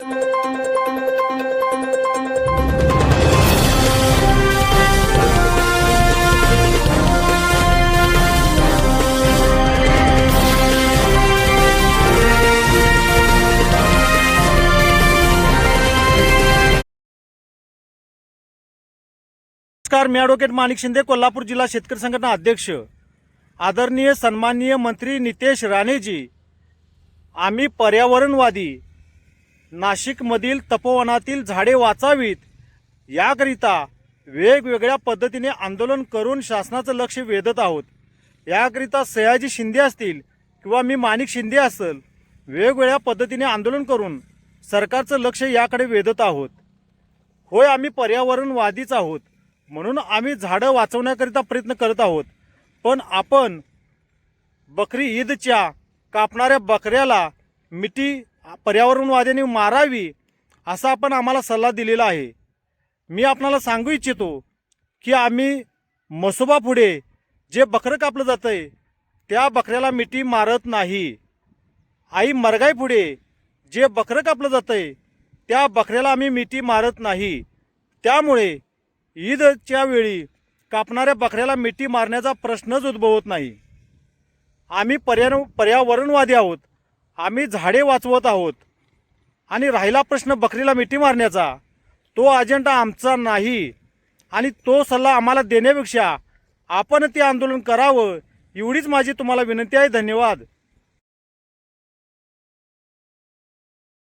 नमस्कार मी ॲडव्होकेट माणिक शिंदे कोल्हापूर जिल्हा शेतकरी संघटना अध्यक्ष. आदरणीय सन्माननीय मंत्री नितेश राणेजी आम्ही पर्यावरणवादी नाशिकमधील तपोवनातील झाडे वाचावीत. याकरिता वेगवेगळ्या पद्धतीने आंदोलन करून शासनाचं लक्ष वेधत आहोत. याकरिता सयाजी शिंदे असतील किंवा मी माणिक शिंदे असेल वेगवेगळ्या पद्धतीने आंदोलन करून सरकारचं लक्ष याकडे वेधत आहोत. होय आम्ही पर्यावरणवादीच आहोत. म्हणून आम्ही झाडं वाचवण्याकरिता प्रयत्न करत आहोत. पण आपण बकरी ईदच्या कापणाऱ्या बकऱ्याला मिठी पर्यावरणवाद्यांनी मारावी असा आपण आम्हाला सल्ला दिलेला आहे. मी आपणाला सांगू इच्छितो की आम्ही मसोबा पुढे जे बकरं कापलं जातं आहे त्या बकऱ्याला मिठी मारत नाही. आई मरगाई पुढे जे बकरं कापलं जातं आहे त्या बकऱ्याला आम्ही मिठी मारत नाही. त्यामुळे ईदच्या वेळी कापणाऱ्या बकऱ्याला मिठी मारण्याचा प्रश्नच उद्भवत नाही. आम्ही पर्या पर्यावरणवादी आहोत. आम्ही झाडे वाचवत आहोत. आणि राहिला प्रश्न बकरीला मिठी मारण्याचा. तो अजेंडा आमचा नाही. आणि तो सल्ला आम्हाला देण्यापेक्षा आपण ते आंदोलन करावं एवढीच माझी तुम्हाला विनंती आहे. धन्यवाद.